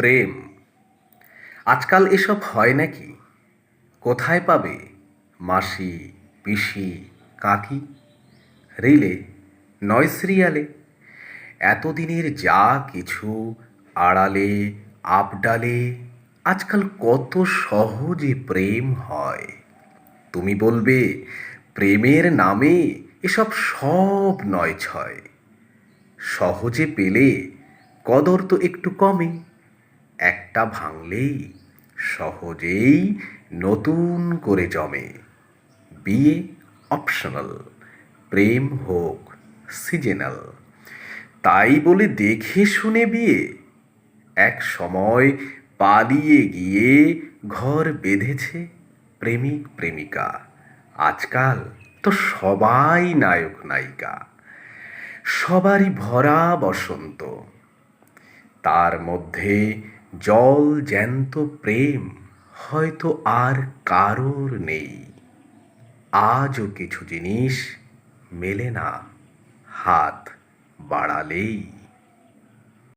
প্রেম। আজকাল এসব হয় নাকি? কোথায় পাবে? মাসি, পিসি, কাকি? রিলে নয় সিরিয়ালে এতদিনের যা কিছু আড়ালে, আপডালে, আজকাল কত সহজে প্রেম হয়। তুমি বলবে, প্রেমের নামে এসব সব নয় ছয়। সহজে পেলে কদর তো একটু কমে। একটা ভাঙলেই সহজেই নতুন করে জমে। বিয়ে অপশনাল প্রেম হোক সিজনাল তাই বলে দেখে শুনে বিয়ে, এক সময় পালিয়ে গিয়ে ঘর বেঁধেছে প্রেমিক, প্রেমিকা। আজকাল তো সবাই নায়ক, নায়িকা। সবারই ভরা বসন্ত। তার মধ্যে জল জ্যান্ত প্রেম হয়তো আর কারোর নেই। আজও কিছু জিনিস মেলে না হাত বাড়ালেই।